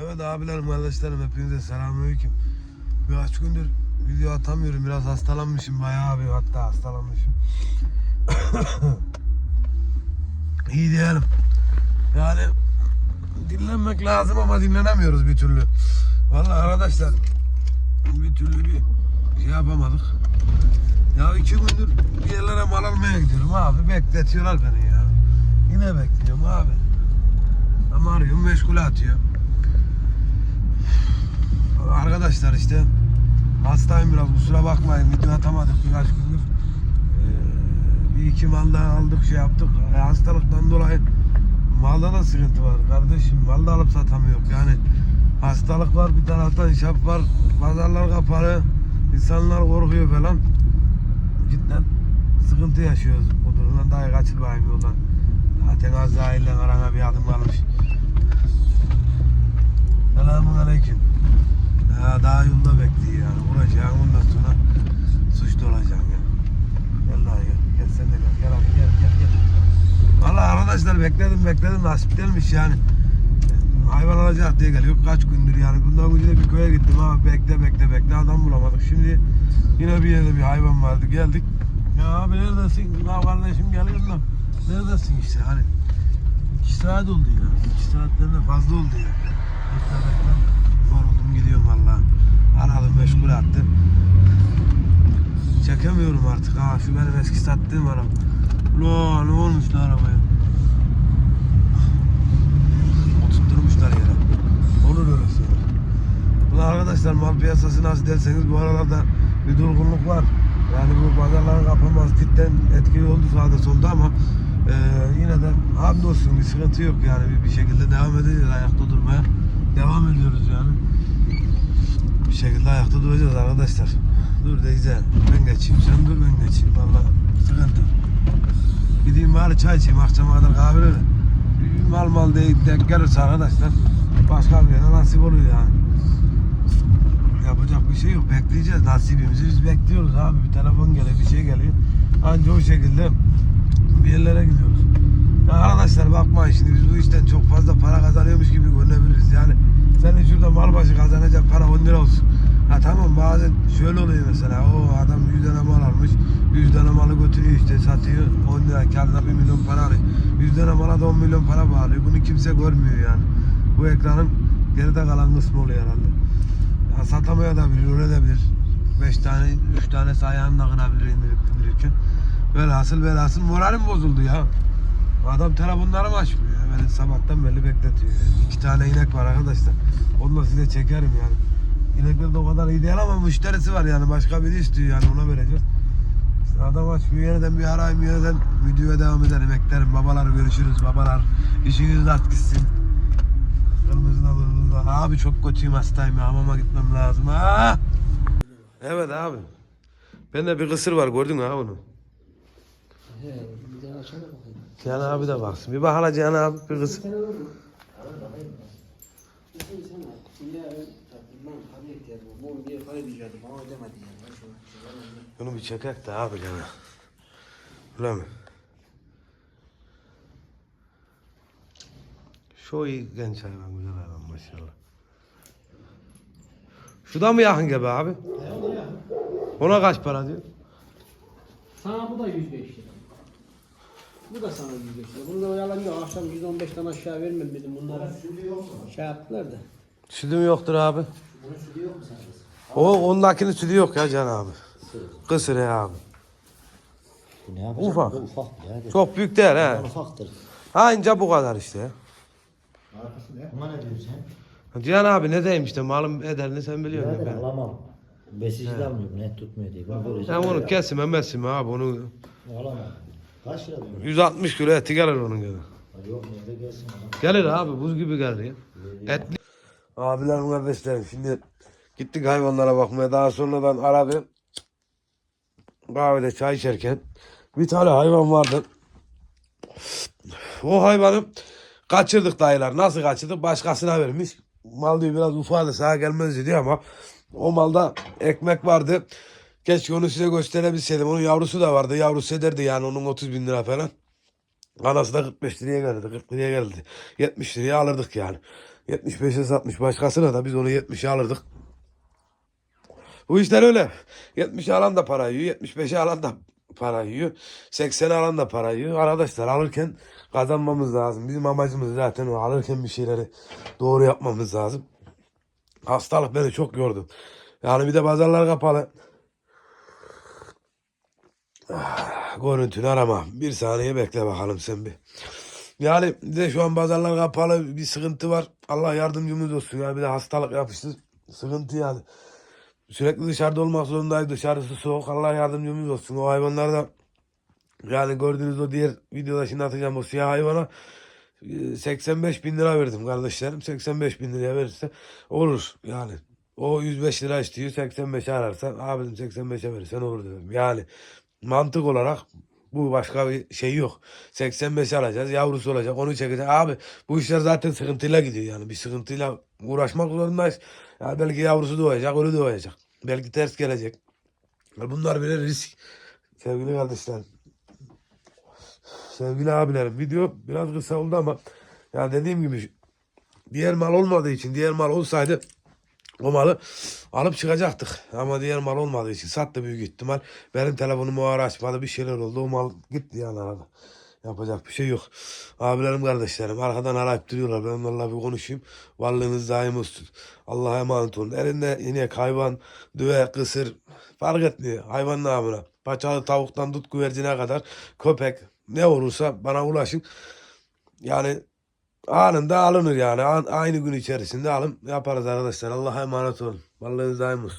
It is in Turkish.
Evet abilerim kardeşlerim hepinize selamünaleyküm. Birkaç gündür video atamıyorum biraz hastalanmışım bayağı bir hatta hastalanmışım. İyi diyelim. Yani dinlenmek lazım ama dinlenemiyoruz bir türlü. Vallahi arkadaşlar bir türlü bir şey yapamadık. Ya iki gündür bir yerlere mal almaya gidiyorum abi bekletiyorlar beni ya. Yine bekliyorum abi. Ama arıyorum meşgule atıyor. Arkadaşlar işte hastayım biraz kusura bakmayın video atamadık birkaç gündür. Ee, bir iki mal daha aldık şey yaptık. E, hastalıktan dolayı malda da sıkıntı var kardeşim. Mal da alıp satamıyor yani. Hastalık var bir taraftan şap var. Pazarlar kapalı. insanlar korkuyor falan. Cidden sıkıntı yaşıyoruz bu durumdan. Daha kaçılmayayım yoldan. Zaten Azrail'le arana bir adım kalmış. Selamun aleyküm. Ya daha yolda bekliyor yani. Vuracağım ondan sonra suçlu olacağım ya. Gel daha gel. Sen de gel. Gel abi gel gel gel. Valla arkadaşlar bekledim bekledim nasip değilmiş yani. Hayvan alacak diye geliyor. Kaç gündür yani. Bundan önce de bir köye gittim ama bekle bekle bekle adam bulamadık. Şimdi yine bir yerde bir hayvan vardı. Geldik. Ya abi neredesin? Ya kardeşim geliyorum da. Neredesin işte hani. İki saat oldu ya. İki saatten de fazla oldu ya. Yoruldum gidiyorum valla. Aradım meşgul attı. Çekemiyorum artık ha. Şu benim eski sattığım araba. Ulan ne olmuş lan arabaya? Oturtturmuşlar yere. Olur öyle sonra. Arkadaşlar mal piyasası nasıl derseniz bu aralarda bir durgunluk var. Yani bu pazarların kapanması cidden etkili oldu sağda solda ama e, yine de hamdolsun bir sıkıntı yok yani bir, bir şekilde devam edeceğiz ayakta durmaya. Devam ediyoruz yani. Bir şekilde ayakta duracağız arkadaşlar. Dur Deyze ben geçeyim sen dur ben geçeyim valla sıkıntı. Gideyim bari çay içeyim akşama kadar kahve Mal mal değil denk gelirse arkadaşlar başka bir yere nasip oluyor yani. Yapacak bir şey yok. Bekleyeceğiz nasibimizi. Biz bekliyoruz abi. Bir telefon geliyor, bir şey geliyor. Anca o şekilde bir yerlere gidiyoruz. Ya arkadaşlar bakmayın şimdi biz bu işten çok fazla para kazanıyormuş gibi görünebiliriz. Yani senin şurada mal başı kazanacak para 10 lira olsun. Ha tamam bazen şöyle oluyor mesela. O adam 100 tane mal almış. 100 tane malı götürüyor işte satıyor. 10 lira karda 1 milyon para alıyor. 100 tane mala da 10 milyon para bağlıyor. Bunu kimse görmüyor yani. Bu ekranın geride kalan kısmı oluyor herhalde. Ya satamaya da bilir, öyle de bilir. 5 tane, 3 tane ayağını kırabilir indirip indirirken. Velhasıl velhasıl moralim bozuldu ya. Adam telefonlarımı açmıyor. Beni sabahtan belli bekletiyor. İki tane inek var arkadaşlar. Onu da size çekerim yani. İnekler de o kadar iyi değil ama müşterisi var yani. Başka biri istiyor yani ona vereceğiz. İşte adam açmıyor. Yeniden bir arayayım yeniden videoya devam ederim. Eklerim. Babalar görüşürüz. Babalar işiniz rast gitsin. Kırmızı da kırmızı da. Abi çok kötüyüm hastayım ya. Hamama gitmem lazım. Ha? Evet abi. Bende bir kısır var gördün mü ha onu? He, bir bakayım. Cihan abi de baksın. Bir bak hala Cihan abi bir kısır. Sen olur mu? Bizim sana, şimdi ben ben para Bu diye para diyecektim ama ödemedi yani. Ben şuna, şuna, Bunu bir çekek de abi gene. Öyle mi? Şu iyi genç hayvan güzel hayvan maşallah. Şu da mı yakın gibi abi? Ona kaç para diyor? Sana bu da 105 lira. Bu da sana 105 lira. Bunu da oyalanıyor. Akşam 115'ten aşağı vermem dedim bunlara. Şey yaptılar da. Sütüm yoktur abi. Bunun sütü yok mu sende? O ondakinin sütü yok ya Can abi. Kısır ya abi. Bu ne yapacak? Ufak. Bu ufak ya. Çok büyük değil he. Ufaktır. Anca bu kadar işte. Buna ne diyorsun sen? Cihan abi ne diyeyim işte malum ederini sen biliyorsun. ya ben. alamam. Besici de almıyor bu net tutmuyor diye. Ben böyle Sen onu kesme mesime abi onu Alamam. Kaç lira diyorsun? 160 kilo eti gelir onun gibi. Ha, Yok nerede gelsin adam. Gelir abi buz gibi gelir ya. Etli. Abilerim kardeşlerim şimdi gittik hayvanlara bakmaya daha sonradan aradı. Kahvede çay içerken bir tane hayvan vardı. O hayvanı kaçırdık dayılar. Nasıl kaçırdık? Başkasına vermiş. Mal diyor biraz ufadı sağa gelmez diyor ama o malda ekmek vardı. Keşke onu size gösterebilseydim. Onun yavrusu da vardı. Yavrusu ederdi yani onun 30 bin lira falan. Anası da 45 liraya geldi. 40 liraya geldi. 70 liraya alırdık yani. 75'e satmış başkasına da biz onu 70'e alırdık. Bu işler öyle. 70'e alan da para yiyor. 75'e alan da para yiyor. 80'e alan da para yiyor. Arkadaşlar alırken kazanmamız lazım. Bizim amacımız zaten o. Alırken bir şeyleri doğru yapmamız lazım. Hastalık beni çok yordu. Yani bir de pazarlar kapalı. Ah, Görüntünü arama. Bir saniye bekle bakalım sen bir. Yani de şu an pazarlar kapalı bir sıkıntı var. Allah yardımcımız olsun ya. Bir de hastalık yapıştı. Sıkıntı yani. Sürekli dışarıda olmak zorundayız. Dışarısı soğuk. Allah yardımcımız olsun. O hayvanlar da yani gördüğünüz o diğer videoda şimdi atacağım o siyah hayvana e, 85 bin lira verdim kardeşlerim. 85 bin liraya verirse olur yani. O 105 lira istiyor 85'e ararsan abim 85'e verirsen olur dedim. Yani mantık olarak bu başka bir şey yok. 85 alacağız yavrusu olacak onu çekecek. Abi bu işler zaten sıkıntıyla gidiyor yani bir sıkıntıyla uğraşmak zorundayız. Ya belki yavrusu doğacak ölü doğacak. Belki ters gelecek. Bunlar bile risk. Sevgili kardeşlerim. Sevgili abilerim video biraz kısa oldu ama ya dediğim gibi diğer mal olmadığı için diğer mal olsaydı o malı alıp çıkacaktık. Ama diğer mal olmadığı için sattı büyük ihtimal. Benim telefonum o ara açmadı bir şeyler oldu. O mal gitti yani arada. Yapacak bir şey yok. Abilerim kardeşlerim arkadan arayıp duruyorlar. Ben onlarla bir konuşayım. Varlığınız daim olsun. Allah'a emanet olun. Elinde inek, hayvan, düve, kısır fark etmiyor. Hayvan namına. Paçalı tavuktan tut güvercine kadar köpek ne olursa bana ulaşın. Yani anında alınır yani. An- aynı gün içerisinde alım yaparız arkadaşlar. Allah'a emanet olun. Varlığınız daim.